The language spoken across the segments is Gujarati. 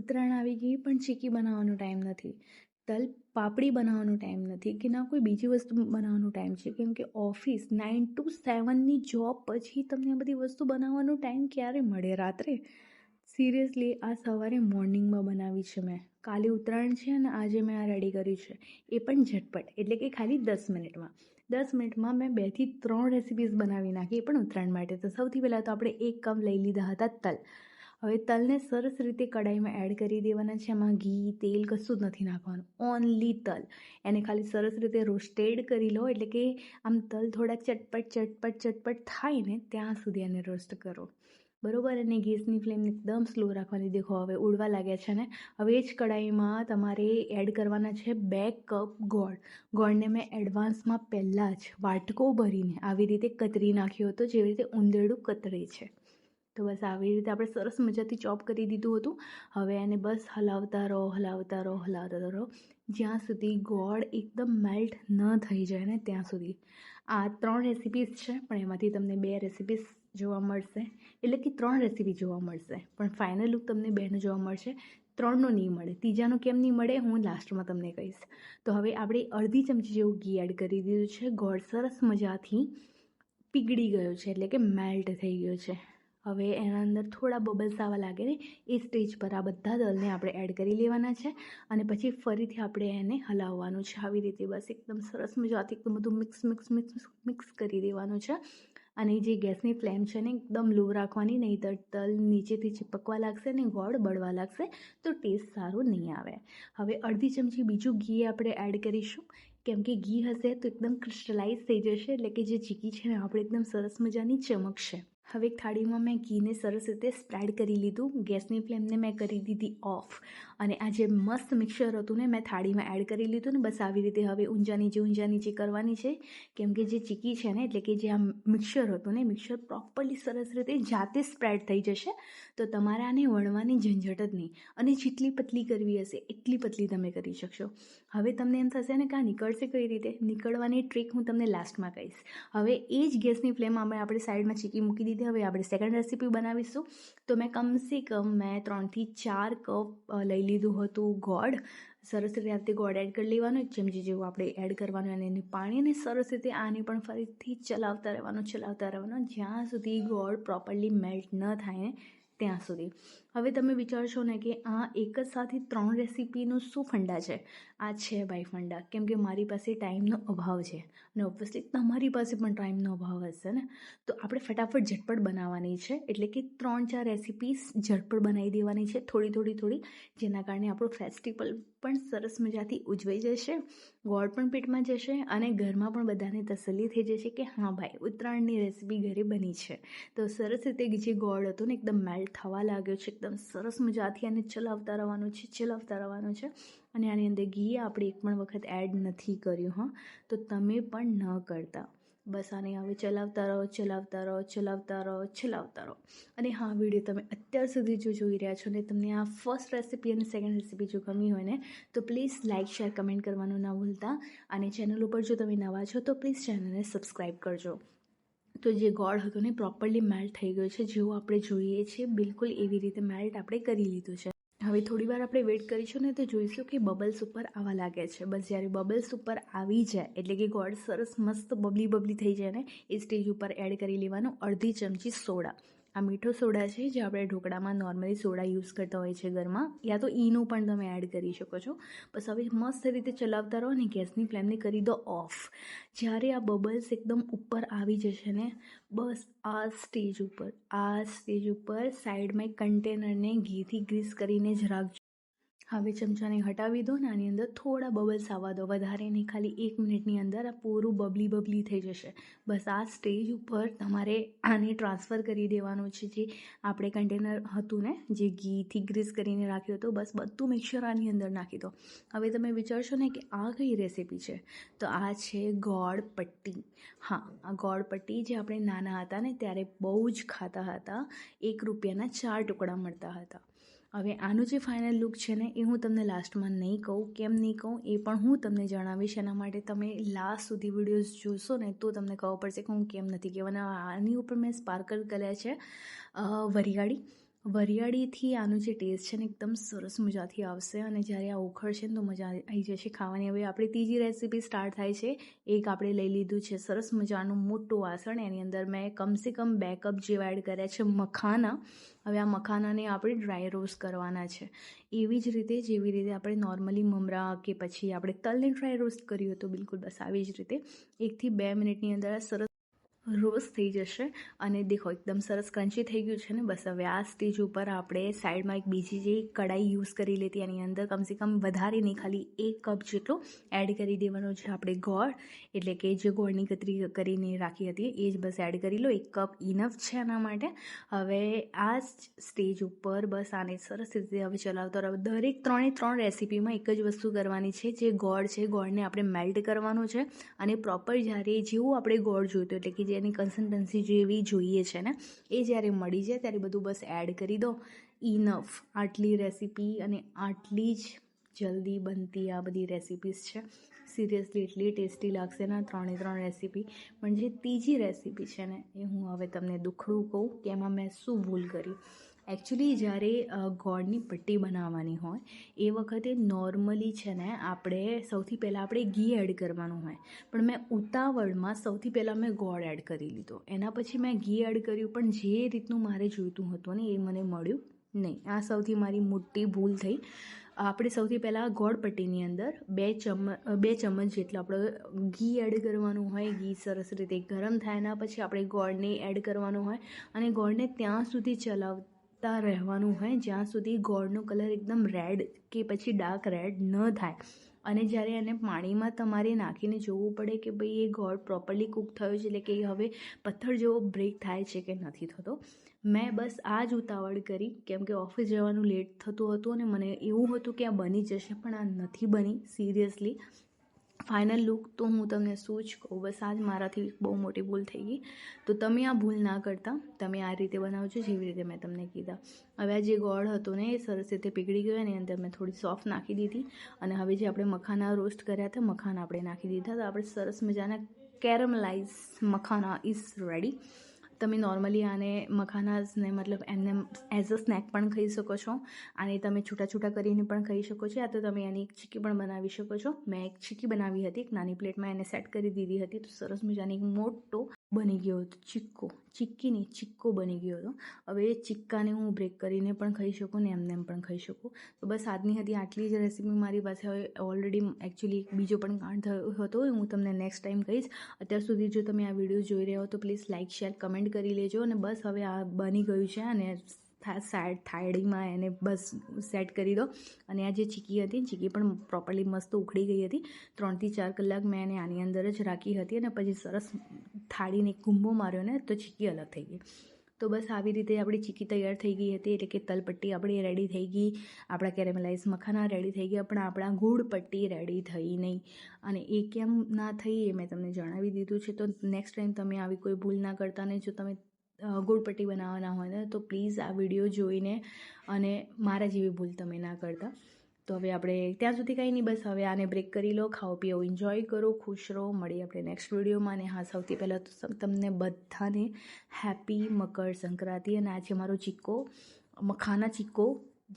ઉત્તરાયણ આવી ગઈ, પણ ચીકી બનાવવાનો ટાઈમ નથી. તલ પાપડી બનાવવાનો ટાઈમ નથી, કે ના કોઈ બીજી વસ્તુ બનાવવાનો ટાઈમ છે. કેમ કે ઓફિસ નાઇન ટુ સેવનની જોબ પછી તમને આ બધી વસ્તુ બનાવવાનો ટાઈમ ક્યારે મળે? રાત્રે? સિરિયસલી આ સવારે મોર્નિંગમાં બનાવી છે મેં. કાલે ઉત્તરાયણ છે અને આજે મેં આ રેડી કર્યું છે. એ પણ ઝટપટ, એટલે કે ખાલી દસ મિનિટમાં. દસ મિનિટમાં મેં બેથી ત્રણ રેસિપીઝ બનાવી નાખી, એ પણ ઉત્તરાયણ માટે. તો સૌથી પહેલાં તો આપણે એક કપ લઈ લીધા હતા તલ. હવે તલને સરસ રીતે કડાઈમાં એડ કરી દેવાના છે. એમાં ઘી, તેલ કશું જ નથી નાખવાનું. ઓનલી તલ. એને ખાલી સરસ રીતે રોસ્ટેડ કરી લો. એટલે કે આમ તલ થોડા ચટપટ ચટપટ ચટપટ થાય ને ત્યાં સુધી એને રોસ્ટ કરો. બરોબર? અને ગેસની ફ્લેમ એકદમ સ્લો રાખવાની. દેખો, હવે ઉડવા લાગ્યા છે ને. હવે એ જ કઢાઈમાં તમારે એડ કરવાના છે બે કપ ગોળ. ગોળને મેં એડવાન્સમાં પહેલાં જ વાટકો ભરીને આવી રીતે કતરી નાખ્યો હતો. જેવી રીતે ઉંદેડું કતરે છે. તો બસ આવી રીતે આપણે સરસ મજાથી ચોપ કરી દીધું હતું. હવે એને બસ હલાવતા રહો હલાવતા રહો હલાવતા રહો. જ્યાં સુધી ગોળ એકદમ મેલ્ટ ન થઈ જાય ને ત્યાં સુધી. આ ત્રણ રેસિપીઝ છે, પણ એમાંથી તમને બે રેસિપીસ જોવા મળશે. એટલે કે ત્રણ રેસિપી જોવા મળશે. પણ ફાઇનલ લુક તમને બેનો જોવા મળશે. ત્રણનો નહીં મળે. ત્રીજાનું કેમ નહીં મળે, હું લાસ્ટમાં તમને કહીશ. તો હવે આપણે અડધી ચમચી જેવું ઘી એડ કરી દીધું છે. ગોળ સરસ મજાથી પીગળી ગયો છે, એટલે કે મેલ્ટ થઈ ગયો છે. હવે એના અંદર થોડા બબલ્સ આવવા લાગે ને, એ સ્ટેજ પર આ બધા દલને આપણે એડ કરી લેવાના છે અને પછી ફરીથી આપણે એને હલાવવાનું છે આવી રીતે. બસ એકદમ સરસ મજાથી એકદમ બધું મિક્સ મિક્સ મિક્સ મિક્સ કરી દેવાનું છે. અને જે ગેસની ફ્લેમ છે ને એકદમ લો રાખવાની નહીં તો તલ નીચેથી ચીપકવા લાગશે ને ગોળ બળવા લાગશે, તો ટેસ્ટ સારો નહીં આવે. હવે અડધી ચમચી બીજું ઘી આપણે એડ કરીશું. કેમ કે ઘી હશે તો એકદમ ક્રિસ્ટલાઇઝ થઈ જશે, એટલે કે જે ચીકી છે ને, આપણે એકદમ સરસ મજાની ચમકશે. હવે એક થાળીમાં મેં ઘીને સરસ રીતે સ્પ્રેડ કરી લીધું. ગેસની ફ્લેમને મેં કરી દીધી ઓફ. અને આ જે મસ્ત મિક્સર હતું ને, મેં થાળીમાં એડ કરી લીધું ને, બસ આવી રીતે હવે ઊંઝા નીચે ઊંઝા નીચે કરવાની છે, કેમ કે જે ચીકી છે ને, એટલે કે જે આ મિક્સર હતું ને, મિક્સર પ્રોપરલી સરસ રીતે જાતે સ્પ્રેડ થઈ જશે, તો તમારે આને વણવાની ઝંઝટ જ નહીં. અને જેટલી પતલી કરવી હશે, એટલી પતલી તમે કરી શકશો. હવે તમને એમ થશે ને કે આ નીકળશે કઈ રીતે? નીકળવાની ટ્રીક હું તમને લાસ્ટમાં કહીશ. હવે એ જ ગેસની ફ્લેમ અમે આપણે સાઈડમાં ચીકી મૂકી દીધી હવે આપણે સેકન્ડ રેસીપી બનાવીશું. તો મેં કમસે કમ મેં ત્રણથી ચાર કપ લઈ લીધું હતું ગોળ. સરસ રીતે આપણે ગોળ એડ કરી લેવાનું. એક ચમચી જેવું આપણે એડ કરવાનું અને એને પાણીને સરસ રીતે આને પણ ફરીથી ચલાવતા રહેવાનું ચલાવતા રહેવાનું જ્યાં સુધી ગોળ પ્રોપરલી મેલ્ટ ન થાય ત્યાં સુધી. હવે તમે વિચારશો ને કે આ એક જ સાથે ત્રણ રેસીપીનું શું ફંડા છે? આ છે ભાઈ ફંડા. કેમ કે મારી પાસે ટાઈમનો અભાવ છે અને ઓબ્વિયસલી તમારી પાસે પણ ટાઈમનો અભાવ હશે ને? તો આપણે ફટાફટ ઝટપટ બનાવવાની છે. એટલે કે ત્રણ ચાર રેસીપીસ ઝટપટ બનાવી દેવાની છે થોડી થોડી થોડી, જેના કારણે આપણો ફેસ્ટિવલ પણ સરસ મજાથી ઉજવાઈ જશે, ગોળ પણ પેટમાં જશે અને ઘરમાં પણ બધાને તસલ્લી થઈ જશે કે હા ભાઈ, ઉત્તરાયણની રેસીપી ઘરે બની છે. તો સરસ રીતે જે ગોળ હતો ને, એકદમ મેલ્ટ થવા લાગ્યો છે એકદમ સરસ મજાથી આને ચલાવતા રહેવાનું છે, ચલાવતા રહેવાનું છે. અને આની અંદર ઘી આપણે એક પણ વખત એડ નથી કર્યું, હા. તો તમે પણ ન કરતા. બસ આને હવે ચલાવતા રહો ચલાવતા રહો ચલાવતા રહો ચલાવતા રહો. અને હા, વીડિયો તમે અત્યાર સુધી જો જોઈ રહ્યા છો ને તમને આ ફર્સ્ટ રેસીપી અને સેકન્ડ રેસીપી જો ગમી હોય ને, તો પ્લીઝ લાઇક શેર કમેન્ટ કરવાનું ના ભૂલતા. અને ચેનલ ઉપર જો તમે નવા છો, તો પ્લીઝ ચેનલને સબસ્ક્રાઈબ કરજો. તો જે ગોળ હતો ને પ્રોપરલી મેલ્ટ થઈ ગયો છે, જેવું આપણે જોઈએ છીએ, બિલકુલ એવી રીતે મેલ્ટ આપણે કરી લીધું છે. હવે થોડી વાર આપણે વેટ કરીશું ને તો જોઈશું કે બબલ્સ ઉપર આવવા લાગે છે. બસ જ્યારે બબલ્સ ઉપર આવી જાય, એટલે કે ગોળ સરસ મસ્ત બબલી બબલી થઈ જાય ને, એ સ્ટેજ ઉપર એડ કરી લેવાનું અડધી ચમચી સોડા. આ મીઠો સોડા છે જે આપણે ઢોકળામાં નોર્મલી સોડા યુઝ કરતા હોય છે ઘરમાં, યા તો ઈનું પણ તમે એડ કરી શકો છો. બસ હવે મસ્ત રીતે ચલાવતા રહો અને ગેસની ફ્લેમને કરી દો ઓફ જ્યારે આ બબલ્સ એકદમ ઉપર આવી જશે ને, બસ આ સ્ટેજ ઉપર, આ સ્ટેજ ઉપર સાઈડમાં એક કન્ટેનરને ઘીથી ગ્રીસ કરીને જ રાખજો. હવે ચમચાને હટાવી દો ને આની અંદર થોડા બબલ્સ આવવા દો. વધારે નહીં, ખાલી એક મિનિટની અંદર આ પૂરું બબલી બબલી થઈ જશે. બસ આ સ્ટેજ ઉપર તમારે આને ટ્રાન્સફર કરી દેવાનું છે જે આપણે કન્ટેનર હતું ને, જે ઘીથી ગ્રીસ કરીને રાખ્યું હતું. બસ બધું મિક્સર આની અંદર નાખી દો. હવે તમે વિચારશો ને કે આ કઈ રેસીપી છે? તો આ છે ગોળ પટ્ટી. હા, આ ગોળ પટ્ટી જે આપણે નાના હતા ને, ત્યારે બહુ જ ખાતા હતા. એક રૂપિયાના ચાર ટુકડા મળતા હતા. હવે આનું જે ફાઇનલ લુક છે ને, એ હું તમને લાસ્ટમાં નહીં કહું, કેમ નહીં કહું, એ પણ હું તમને જણાવીશ. એના માટે તમે લાસ્ટ સુધી વિડીયોઝ જોશો ને, તો તમને ખબર પડશે કે હું કેમ નથી કહેવાના આની ઉપર મેં સ્પાર્કલ કર્યા છે વરિયાળી. વરિયાળીથી આનો જે ટેસ્ટ છે ને એકદમ સરસ મજાથી આવશે અને જ્યારે આ ઉખડશે ને તો મજા આવી જશે ખાવાની. હવે આપણી ત્રીજી રેસીપી સ્ટાર્ટ થાય છે. એક આપણે લઈ લીધું છે સરસ મજાનું મોટું વાસણ. એની અંદર મેં કમસે કમ બે કપ જેવા એડ કર્યા છે મખાના. હવે આ મખાનાને આપણે ડ્રાય રોસ્ટ કરવાના છે. એવી જ રીતે, જેવી રીતે આપણે નોર્મલી મમરા કે પછી આપણે તલને ડ્રાય રોસ્ટ કર્યું હતું બિલકુલ બસ આવી જ રીતે. એકથી બે મિનિટની અંદર સરસ રોસ્ટ થઈ જશે અને દેખો, એકદમ સરસ ક્રન્ચી થઈ ગયું છે ને, બસ હવે આ સ્ટેજ ઉપર આપણે સાઈડમાં એક બીજી જે કડાઈ યુઝ કરી લેતી, એની અંદર કમસે કમ વધારે નહીં, ખાલી એક કપ જેટલો એડ કરી દેવાનો છે આપણે ગોળ. એટલે કે જે ગોળની કતરી કરીને રાખી હતી, એ જ બસ એડ કરી લો, એક કપ ઇનફ છે એના માટે. હવે આ સ્ટેજ ઉપર બસ આને સરસ રીતે હવે ચલાવતો રહો. દરેક ત્રણે ત્રણ રેસીપીમાં એક જ વસ્તુ કરવાની છે, જે ગોળ છે, ગોળને આપણે મેલ્ટ કરવાનું છે અને પ્રોપર જ્યારે જેવું આપણે ગોળ જોઈતું, એટલે કે જેની કન્સિસ્ટન્સી જેવી જોઈએ છે ને, એ જ્યારે મળી જાય ત્યારે બધું બસ એડ કરી દો. ઇનફ આટલી રેસીપી અને આટલી જ જલ્દી બનતી આ બધી રેસિપીસ છે. સિરિયસલી એટલી ટેસ્ટી લાગશે ને ત્રણે ત્રણ રેસીપી પણ જે ત્રીજી રેસીપી છે ને, એ હું હવે તમને દુખડું કહું કે એમાં મેં શું ભૂલ કરી. એકચ્યુઅલી જ્યારે ગોળની પટ્ટી બનાવવાની હોય, એ વખતે નોર્મલી છે ને, આપણે સૌથી પહેલાં આપણે ઘી એડ કરવાનું હોય. પણ મેં ઉતાવળમાં સૌથી પહેલાં મેં ગોળ એડ કરી લીધો. એના પછી મેં ઘી એડ કર્યું, પણ જે રીતનું મારે જોઈતું હતું ને, એ મને મળ્યું નહીં. આ સૌથી મારી મોટી ભૂલ થઈ. આપણે સૌથી પહેલાં ગોળ પટ્ટીની અંદર બે ચમચ બે ચમચ જેટલું આપણે ઘી એડ કરવાનું હોય, ઘી સરસ રીતે ગરમ થાય એના પછી આપણે ગોળને એડ કરવાનું હોય. અને ગોળને ત્યાં સુધી ચલાવ કરતા રહેવાનું હોય, જ્યાં સુધી ગોળનો કલર એકદમ રેડ કે પછી ડાર્ક રેડ ન થાય. અને જ્યારે એને પાણીમાં તમારે નાખીને જોવું પડે કે ભાઈ એ ગોળ પ્રોપરલી કૂક થયો છે, એટલે કે હવે પથ્થર જેવો બ્રેક થાય છે કે નથી થતો, મેં બસ આ જ ઉતાવળ કરી. કેમ કે ઓફિસ જવાનું લેટ થતું હતું અને મને એવું હતું કે આ બની જશે, પણ આ નથી બની સિરિયસલી ફાઇનલ લુક તો હું તમને શું જ કહું, બસ આજ મારાથી બહુ મોટી ભૂલ થઈ ગઈ. તો તમે આ ભૂલ ના કરતા, તમે આ રીતે બનાવજો જેવી રીતે મેં તમને કીધા. હવે આ જે ગોળ હતો ને એ સરસ રીતે પીગળી ગયો એની અંદર મેં થોડી સોફ્ટ નાખી દીધી અને હવે જે આપણે મખાના રોસ્ટ કર્યા હતા, મખાના આપણે નાખી દીધા. તો આપણે સરસ મજાના કેરમલાઇઝ મખાના ઇઝ રેડી તમે નોર્મલી આને મખાનાઝને મતલબ એમને એઝ અ સ્નેક પણ ખાઈ શકો છો. આને તમે છૂટા છૂટા કરીને પણ ખાઈ શકો છો. યા તો તમે એની એક ચીકી પણ બનાવી શકો છો. મેં એક ચીકી બનાવી હતી, એક નાની પ્લેટમાં એને સેટ કરી દીધી હતી. તો સરસ મજાની એક મોટો બની ગયો હતો, ચિક્કો. ચિક્કી નહીં ચિક્કો બની ગયો હતો. હવે એ ચિક્કાને હું બ્રેક કરીને પણ ખાઈ શકું ને એમને એમ પણ ખાઈ શકું. તો બસ આજની હતી આટલી જ રેસીપી મારી પાસે. હવે ઓલરેડી એકચ્યુઅલી બીજો પણ કાંડ થયો હતો હું તમને નેક્સ્ટ ટાઈમ કહીશ. અત્યાર સુધી જો તમે આ વીડિયો જોઈ રહ્યા હો તો પ્લીઝ લાઇક શેર કમેન્ટ કરી લેજો અને બસ હવે આ બની ગયું છે અને થાળીમાં એને બસ સેટ કરી દો. અને આ જે ચીકી હતી ચીકી પણ પ્રોપરલી મસ્ત ઉખડી ગઈ હતી. ત્રણથી ચાર કલાક મેં એને આની અંદર જ રાખી હતી અને પછી સરસ થાળીને કુંભો માર્યો ને, તો ચીકી અલગ થઈ ગઈ. તો બસ આવી રીતે આપણી ચીકી તૈયાર થઈ ગઈ હતી. એટલે કે તલપટ્ટી આપણી રેડી થઈ ગઈ. આપણા કેરેમલાઇઝ મખાના રેડી થઈ ગયા, પણ આપણા ગોળ રેડી થઈ નહીં. અને એ કેમ ના થઈ એ મેં તમને જણાવી દીધું છે. તો નેક્સ્ટ ટાઈમ તમે આવી કોઈ ભૂલ ના કરતા ને જો તમે ગોળપટ્ટી બનાવવાના હોય ને, તો પ્લીઝ આ વીડિયો જોઈને અને મારા જેવી ભૂલ તમે ના કરતા. તો હવે આપણે ત્યાં સુધી કંઈ નહીં, બસ હવે આને બ્રેક કરી લો, ખાઓ, પીઓ એન્જોય કરો, ખુશ રહો. મળીએ આપણે નેક્સ્ટ વિડીયોમાં અને હા, સૌથી પહેલાં તો તમને બધાને હેપી મકર સંક્રાંતિ અને આજે મારો ચીક્કો, મખાના ચીક્કો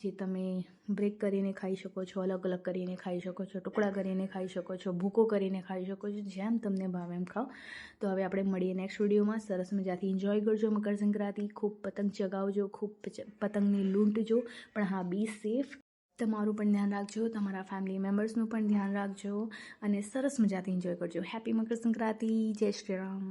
જે તમે બ્રેક કરીને ખાઈ શકો છો અલગ અલગ કરીને ખાઈ શકો છો, ટુકડા કરીને ખાઈ શકો છો, ભૂકો કરીને ખાઈ શકો છો, જેમ તમને ભાવે એમ ખાઓ. તો હવે આપણે મળીએ નેક્સ્ટ વિડીયોમાં સરસ મજાથી એન્જોય કરજો મકર સંક્રાંતિ. ખૂબ પતંગ ચગાવજો, ખૂબ પતંગની લૂંટજો. પણ હા બી સેફ તમારું પણ ધ્યાન રાખજો, તમારા ફેમિલી મેમ્બર્સનું પણ ધ્યાન રાખજો અને સરસ મજાથી એન્જોય કરજો. હેપી મકર સંક્રાંતિ. જય શ્રી રામ.